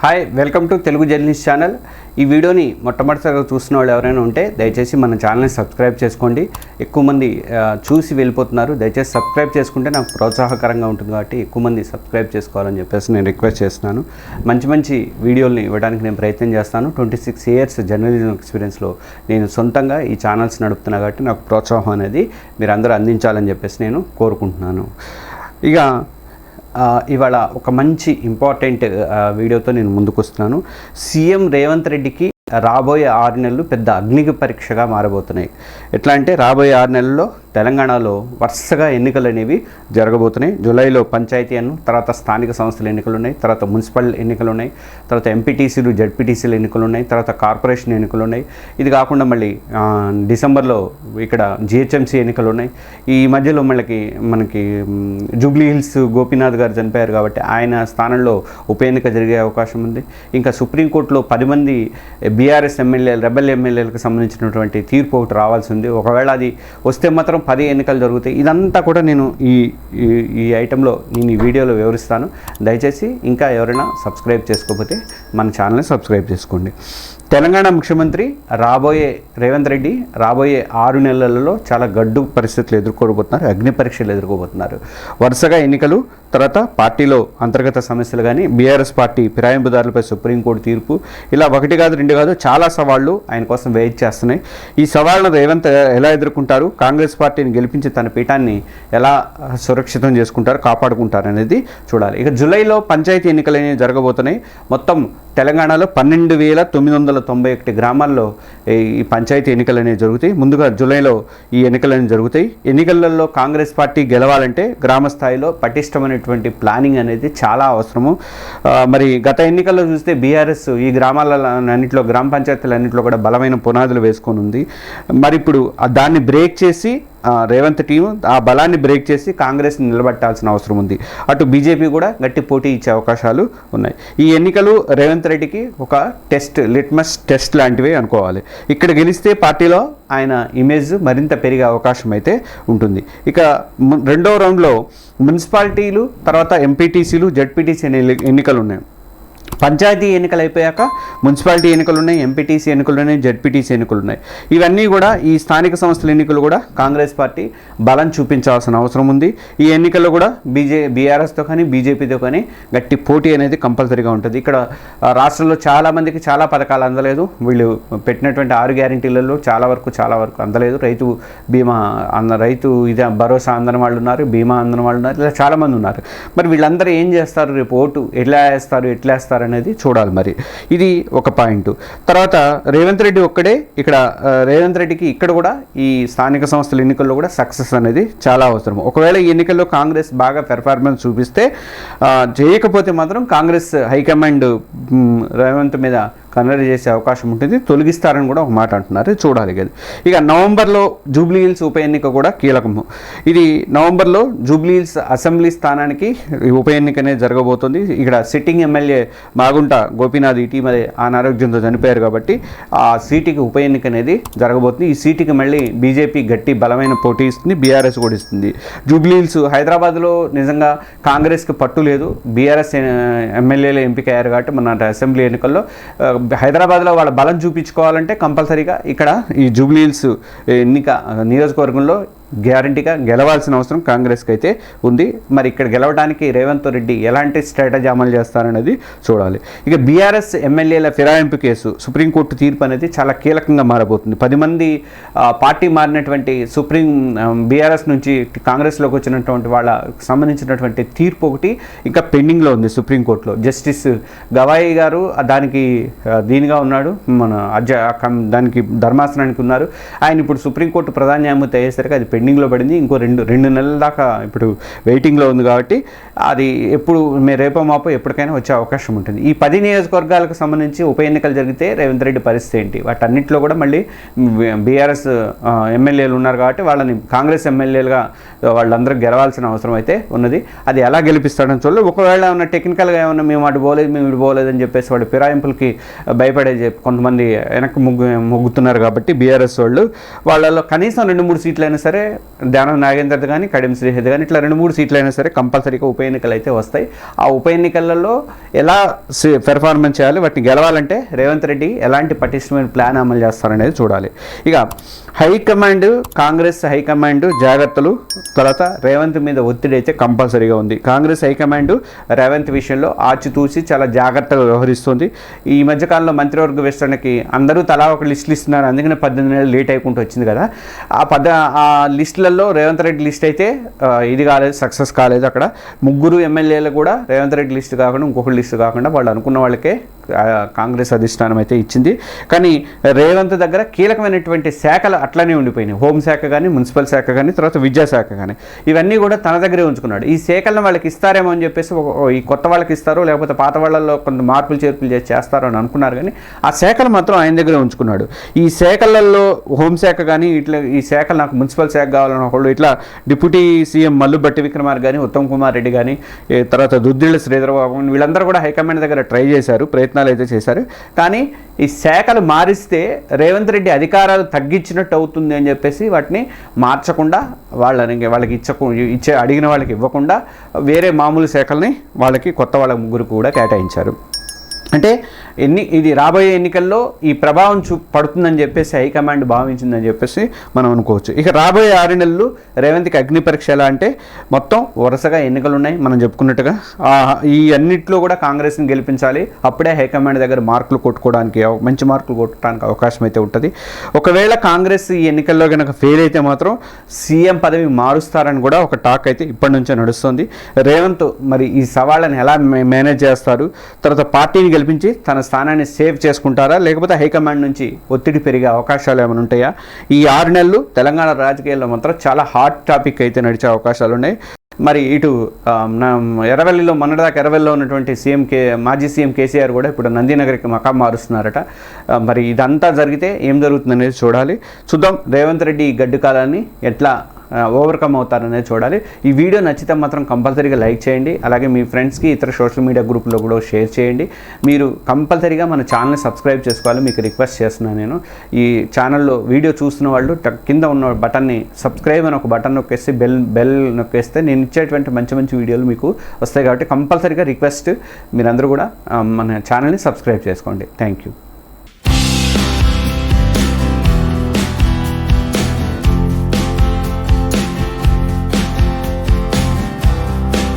Hi welcome to Telugu journalist channel ఈ వీడియోని మొట్టమొదటిసారిగా చూసిన వాళ్ళు ఎవరైనా ఉంటే దయచేసి మన ఛానల్ని సబ్స్క్రైబ్ చేసుకోండి. ఎక్కువ మంది చూసి వెళ్ళిపోతున్నారు. దయచేసి సబ్స్క్రైబ్ చేసుకుంటే నాకు ప్రోత్సాహకరంగా ఉంటుంది కాబట్టి ఎక్కువ మంది సబ్స్క్రైబ్ చేసుకోవాలని చెప్పేసి నేను రిక్వెస్ట్ చేస్తున్నాను. మంచి మంచి వీడియోల్ని ఇవ్వడానికి నేను ప్రయత్నం చేస్తాను. ట్వంటీ సిక్స్ ఇయర్స్ జర్నలిజం ఎక్స్పీరియన్స్లో నేను సొంతంగా ఈ ఛానల్స్ నడుపుతున్నా కాబట్టి నాకు ప్రోత్సాహం అనేది మీరు అందరూ అందించాలని చెప్పేసి నేను కోరుకుంటున్నాను. ఇక ఇవాళ ఒక మంచి ఇంపార్టెంట్ వీడియోతో నేను ముందుకు వస్తున్నాను సీఎం రేవంత్ రెడ్డికి రాబోయే ఆరు నెలలు పెద్ద అగ్నికి పరీక్షగా మారబోతున్నాయి. ఎట్లా అంటే రాబోయే ఆరు నెలల్లో తెలంగాణలో వరుసగా ఎన్నికలు అనేవి జరగబోతున్నాయి. జూలైలో పంచాయతీ అను తర్వాత స్థానిక సంస్థల ఎన్నికలు ఉన్నాయి తర్వాత మున్సిపల్ ఎన్నికలు ఉన్నాయి తర్వాత ఎంపీటీసీలు జడ్పీటీసీలు ఎన్నికలు ఉన్నాయి తర్వాత కార్పొరేషన్ ఎన్నికలు ఉన్నాయి ఇది కాకుండా మళ్ళీ డిసెంబర్లో ఇక్కడ జిహెచ్ఎంసీ ఎన్నికలు ఉన్నాయి ఈ మధ్యలో మనకి మనకి జూబ్లీ హిల్స్ గోపీనాథ్ గారు చనిపోయారు కాబట్టి ఆయన స్థానంలో ఉప ఎన్నిక జరిగే అవకాశం ఉంది. ఇంకా సుప్రీంకోర్టులో పది మంది బీఆర్ఎస్ ఎమ్మెల్యేలు రెబల్ ఎమ్మెల్యేలకు సంబంధించినటువంటి తీర్పు ఒకటి రావాల్సి ఉంది. ఒకవేళ అది వస్తే మాత్రం పది ఎన్నికలు జరుగుతాయి. ఇదంతా కూడా నేను ఈ ఈ- ఐటెంలో నేను ఈ వీడియోలో వివరిస్తాను. దయచేసి ఇంకా ఎవరైనా సబ్స్క్రైబ్ చేసుకోకపోతే మన ఛానల్ని సబ్స్క్రైబ్ చేసుకోండి. తెలంగాణ ముఖ్యమంత్రి రాబోయే రేవంత్ రెడ్డి రాబోయే ఆరు నెలలలో చాలా గడ్డు పరిస్థితులు ఎదుర్కోబోతున్నారు అగ్ని పరీక్షలు ఎదుర్కోబోతున్నారు. వరుసగా ఎన్నికలు తర్వాత పార్టీలో అంతర్గత సమస్యలు కానీ బీఆర్ఎస్ పార్టీ ఫిరాయింపుదారులపై సుప్రీంకోర్టు తీర్పు ఇలా ఒకటి కాదు రెండు కాదు చాలా సవాళ్ళు ఆయన కోసం వెయిట్ చేస్తున్నాయి. ఈ సవాళ్ళను రేవంత్ ఎలా ఎదుర్కొంటారు? కాంగ్రెస్ పార్టీని గెలిపించి తన పీఠాన్ని ఎలా సురక్షితం చేసుకుంటారు కాపాడుకుంటారు అనేది చూడాలి. ఇక జూలైలో పంచాయతీ ఎన్నికలు అనేవి జరగబోతున్నాయి. మొత్తం తెలంగాణలో పన్నెండు వేల తొమ్మిది వందల తొంభై ఒకటి గ్రామాల్లో ఈ- పంచాయతీ ఎన్నికలు అనేవి జరుగుతాయి. ముందుగా జూలైలో ఈ ఎన్నికలు అనేవి జరుగుతాయి. ఎన్నికలలో కాంగ్రెస్ పార్టీ గెలవాలంటే గ్రామ స్థాయిలో పటిష్టమైనటువంటి ప్లానింగ్ అనేది చాలా అవసరము. మరి గత ఎన్నికల్లో చూస్తే బీఆర్ఎస్ ఈ గ్రామాలన్నింటిలో గ్రామ పంచాయతీలన్నింటిలో కూడా బలమైన పునాదులు వేసుకొని ఉంది. మరి ఇప్పుడు దాన్ని బ్రేక్ చేసి రేవంత్ టీం ఆ బలాన్ని బ్రేక్ చేసి కాంగ్రెస్ని నిలబెట్టాల్సిన అవసరం ఉంది. అటు బీజేపీ కూడా గట్టి పోటీ ఇచ్చే అవకాశాలు ఉన్నాయి. ఈ ఎన్నికలు రేవంత్ రెడ్డికి ఒక టెస్ట్ లిట్మస్ టెస్ట్ లాంటివి అనుకోవాలి. ఇక్కడ గెలిస్తే పార్టీలో ఆయన ఇమేజ్ మరింత పెరిగే అవకాశం అయితే ఉంటుంది. ఇక రెండో రౌండ్లో మున్సిపాలిటీలు తర్వాత ఎంపీటీసీలు జడ్పీటీసీ ఎన్నికలు ఉన్నాయి? పంచాయతీ ఎన్నికలు అయిపోయాక మున్సిపాలిటీ ఎన్నికలు ఉన్నాయి ఎంపీటీసీ ఎన్నికలు ఉన్నాయి జడ్పీటీసీ ఎన్నికలు ఉన్నాయి ఇవన్నీ కూడా ఈ స్థానిక సంస్థల ఎన్నికలు కూడా కాంగ్రెస్ పార్టీ బలం చూపించాల్సిన అవసరం ఉంది. ఈ ఎన్నికల్లో కూడా బీజే బీఆర్ఎస్తో కానీ బీజేపీతో కానీ గట్టి పోటీ అనేది కంపల్సరీగా ఉంటుంది. ఇక్కడ రాష్ట్రంలో చాలా మందికి చాలా పథకాలు అందలేదు. వీళ్ళు పెట్టినటువంటి ఆరు గ్యారంటీలలో చాలా వరకు చాలా వరకు అందలేదు. రైతు బీమా అంద రైతు ఇది భరోసా అందని వాళ్ళు ఉన్నారు బీమా అందని వాళ్ళు ఉన్నారు ఇలా చాలామంది ఉన్నారు. మరి వీళ్ళందరూ ఏం చేస్తారు? రేపు ఓటు ఎట్లా వేస్తారు? ఎట్లా వేస్తారు అనేది చూడాలి మరి. ఇది ఒక పాయింట్. తర్వాత రేవంత్ రెడ్డి ఒక్కడే ఇక్కడ రేవంత్ రెడ్డికి ఇక్కడ కూడా ఈ స్థానిక సంస్థల ఎన్నికల్లో కూడా సక్సెస్ అనేది చాలా అవసరం. ఒకవేళ ఈ ఎన్నికల్లో కాంగ్రెస్ బాగా పెర్ఫార్మెన్స్ చూపిస్తే చేయకపోతే మాత్రం కాంగ్రెస్ హైకమాండ్ రేవంత్ మీద కన్వర్ట్ చేసే అవకాశం ఉంటుంది. తొలగిస్తారని కూడా ఒక మాట అంటున్నారు. చూడాలి కదా ఇక నవంబర్లో జూబ్లీ హిల్స్ ఉప ఎన్నిక కూడా కీలకము ఇది నవంబర్లో జూబ్లీ హిల్స్ అసెంబ్లీ స్థానానికి ఉప ఎన్నిక అనేది జరగబోతుంది. ఇక్కడ సిట్టింగ్ ఎమ్మెల్యే మాగుంట గోపీనాథ్ ఇటీవల అనారోగ్యంతో చనిపోయారు కాబట్టి ఆ సీటుకి ఉప ఎన్నిక అనేది జరగబోతుంది. ఈ సీటుకి మళ్ళీ బీజేపీ గట్టి బలమైన పోటీ ఇస్తుంది. బీఆర్ఎస్ కూడా ఇస్తుంది. జూబ్లీ హిల్స్ హైదరాబాద్లో నిజంగా కాంగ్రెస్కి పట్టు లేదు. బీఆర్ఎస్ ఎమ్మెల్యేలు ఎంపిక అయ్యారు కాబట్టి మన అసెంబ్లీ ఎన్నికల్లో హైదరాబాద్లో వాళ్ళ బలం చూపించుకోవాలంటే కంపల్సరీగా ఇక్కడ ఈ జూబ్లీహిల్స్ ఎన్నిక నియోజకవర్గంలో గ్యారంటీగా గెలవాల్సిన అవసరం కాంగ్రెస్కి అయితే ఉంది. మరి ఇక్కడ గెలవడానికి రేవంత్ రెడ్డి ఎలాంటి స్ట్రాటజీ అమలు చేస్తారనేది చూడాలి. ఇక బీఆర్ఎస్ ఎమ్మెల్యేల ఫిరాయింపు కేసు సుప్రీంకోర్టు తీర్పు అనేది చాలా కీలకంగా మారబోతుంది. పది మంది పార్టీ మారినటువంటి సుప్రీం బీఆర్ఎస్ నుంచి కాంగ్రెస్లోకి వచ్చినటువంటి వాళ్ళ సంబంధించినటువంటి తీర్పు ఒకటి ఇంకా పెండింగ్లో ఉంది సుప్రీంకోర్టులో. జస్టిస్ గవాయి గారు దానికి దీనిగా ఉన్నాడు. మన అధ్య దానికి ధర్మాసనానికి ఉన్నారు. ఆయన ఇప్పుడు సుప్రీంకోర్టు ప్రధాన న్యాయమూర్తి అయ్యేసరికి అది పెండింగ్లో పడింది. ఇంకో రెండు రెండు నెలల దాకా ఇప్పుడు వెయిటింగ్లో ఉంది కాబట్టి అది ఎప్పుడు మే రేపో మాపో ఎప్పటికైనా వచ్చే అవకాశం ఉంటుంది. ఈ పది నియోజకవర్గాలకు సంబంధించి ఉప ఎన్నికలు జరిగితే రేవంత్ రెడ్డి పరిస్థితి ఏంటి? వాటన్నిటిలో కూడా మళ్ళీ బీఆర్ఎస్ ఎమ్మెల్యేలు ఉన్నారు కాబట్టి వాళ్ళని కాంగ్రెస్ ఎమ్మెల్యేలుగా వాళ్ళందరూ గెలవాల్సిన అవసరం అయితే ఉన్నది. అది ఎలా గెలిపిస్తాడని చూడాలి. ఒకవేళ ఏమైనా టెక్నికల్గా ఏమన్నా మేము అటు పోలేదు మేము ఇటు పోలేదు అని చెప్పేసి వాడు ఫిరాయింపులకి భయపడే చెప్పి కొంతమంది వెనక్కి ముగ్గు మొగ్గుతున్నారు కాబట్టి బీఆర్ఎస్ వాళ్ళు. వాళ్ళలో కనీసం రెండు మూడు సీట్లు అయినా సరే ధ్యానం నాగేందర్ది కానీ కడియం శ్రీహరి కానీ ఇట్లా రెండు మూడు సీట్లు అయినా సరే కంపల్సరీగా ఉప ఎన్నికలు అయితే వస్తాయి. ఆ ఉప ఎన్నికలలో ఎలా పెర్ఫార్మెన్స్ చేయాలి వాటిని గెలవాలంటే రేవంత్ రెడ్డి ఎలాంటి పటిష్టమైన ప్లాన్ అమలు చేస్తారనేది చూడాలి. ఇక హైకమాండ్ కాంగ్రెస్ హైకమాండ్ జాగ్రత్తలు తర్వాత రేవంత్ మీద ఒత్తిడి అయితే కంపల్సరీగా ఉంది. కాంగ్రెస్ హైకమాండ్ రేవంత్ విషయంలో ఆచితూచి చాలా జాగ్రత్తగా వ్యవహరిస్తుంది. ఈ మధ్యకాలంలో మంత్రివర్గ విస్తరణకి అందరూ తలా ఒక లిస్టులు ఇస్తున్నారు అందుకనే పద్దెనిమిది నెలలు లేట్ అయికుంటూ వచ్చింది కదా. ఆ పద ఆ లిస్టులలో రేవంత్ రెడ్డి లిస్ట్ అయితే ఇది కాలేదు సక్సెస్ కాలేదు అక్కడ. ముగ్గురు ఎమ్మెల్యేలు కూడా రేవంత్ రెడ్డి లిస్ట్ కాకుండా ఇంకొక లిస్ట్ కాకుండా వాళ్ళు అనుకున్న వాళ్ళకే కాంగ్రెస్ అధిష్టానం అయితే ఇచ్చింది. కానీ రేవంత్ దగ్గర కీలకమైనటువంటి శాఖలు అట్లనే ఉండిపోయినాయి. హోంశాఖ కానీ మున్సిపల్ శాఖ కానీ తర్వాత విద్యాశాఖ కానీ ఇవన్నీ కూడా తన దగ్గరే ఉంచుకున్నాడు. ఈ శాఖలను వాళ్ళకి ఇస్తారేమో అని చెప్పేసి ఈ కొత్త వాళ్ళకి ఇస్తారు లేకపోతే పాత వాళ్ళల్లో కొంత మార్పులు చేర్పులు చేసి చేస్తారో అని అనుకున్నారు కానీ ఆ శాఖలు మాత్రం ఆయన దగ్గరే ఉంచుకున్నాడు. ఈ శాఖలలో హోంశాఖ కానీ ఇట్లా ఈ శాఖలు నాకు మున్సిపల్ శాఖ కావాలని ఒకళ్ళు ఇట్లా డిప్యూటీ సీఎం మల్లుభట్టి విక్రమార్ కానీ ఉత్తమ్ కుమార్ రెడ్డి కానీ తర్వాత దుద్దిళ్ళ శ్రీధరబాబు వీళ్ళందరూ కూడా హైకమాండ్ దగ్గర ట్రై చేశారు ప్రయత్నాలు అయితే చేశారు. కానీ ఈ శాఖలు మారిస్తే రేవంత్ రెడ్డి అధికారాలు తగ్గించినట్టు అవుతుంది అని చెప్పేసి వాటిని మార్చకుండా వాళ్ళని వాళ్ళకి ఇచ్చకు ఇచ్చే అడిగిన వాళ్ళకి ఇవ్వకుండా వేరే మామూలు శాఖల్ని వాళ్ళకి కొత్త వాళ్ళ ముగ్గురు కూడా కేటాయించారు. అంటే ఎన్ని ఇది రాబోయే ఎన్నికల్లో ఈ ప్రభావం చూ పడుతుందని చెప్పేసి హైకమాండ్ భావించిందని చెప్పేసి మనం అనుకోవచ్చు. ఇక రాబోయే ఆరు నెలలు రేవంత్కి అగ్ని పరీక్ష ఎలా అంటే మొత్తం వరుసగా ఎన్నికలు ఉన్నాయి మనం చెప్పుకున్నట్టుగా. ఈ అన్నిట్లో కూడా కాంగ్రెస్ని గెలిపించాలి. అప్పుడే హైకమాండ్ దగ్గర మార్కులు కొట్టుకోవడానికి మంచి మార్కులు కొట్టడానికి అవకాశం అయితే ఉంటుంది. ఒకవేళ కాంగ్రెస్ ఈ ఎన్నికల్లో కనుక ఫెయిల్ అయితే మాత్రం సీఎం పదవి మారుస్తారని కూడా ఒక టాక్ అయితే ఇప్పటి నుంచే నడుస్తుంది. రేవంత్ మరి ఈ సవాళ్ళని ఎలా మే- మేనేజ్ చేస్తారు? తర్వాత పార్టీని గెలిపించి తన స్థానాన్ని సేవ్ చేసుకుంటారా? లేకపోతే హైకమాండ్ నుంచి ఒత్తిడి పెరిగే అవకాశాలు ఏమైనా ఉంటాయా? ఈ ఆరు నెలలు తెలంగాణ రాజకీయాల్లో మాత్రం చాలా హాట్ టాపిక్ అయితే నడిచే అవకాశాలు ఉన్నాయి. మరి ఇటు ఆ, మొన్నటిదాకా ఎర్రవల్లిలో ఉన్నటువంటి సీఎం కే మాజీ సీఎం కేసీఆర్ కూడా ఇప్పుడు నందినగర్కి మకాం మారుస్తున్నారట. మరి ఇదంతా జరిగితే ఏం జరుగుతుందనేది చూడాలి. చూద్దాం. రేవంత్ రెడ్డి ఈ గడ్డు కాలాన్ని ఎట్లా ఓవర్కమ్ అవుతారనేది చూడాలి. ఈ వీడియో నచ్చితే మాత్రం కంపల్సరీగా లైక్ చేయండి. అలాగే మీ ఫ్రెండ్స్కి ఇతర సోషల్ మీడియా గ్రూప్లో కూడా షేర్ చేయండి. మీరు కంపల్సరీగా మన ఛానల్ని సబ్స్క్రైబ్ చేసుకోవాలి. మీకు రిక్వెస్ట్ చేస్తున్నాను నేను. ఈ ఛానల్లో వీడియో చూస్తున్న వాళ్ళు కింద ఉన్న బటన్ని సబ్స్క్రైబ్ అని ఒక బటన్ నొక్కేసి బెల్ బెల్ నొక్కేస్తే నేను ఇచ్చేటువంటి మంచి మంచి వీడియోలు మీకు వస్తాయి కాబట్టి కంపల్సరీగా రిక్వెస్ట్ మీరందరూ కూడా మన ఛానల్ని సబ్స్క్రైబ్ చేసుకోండి. Thank you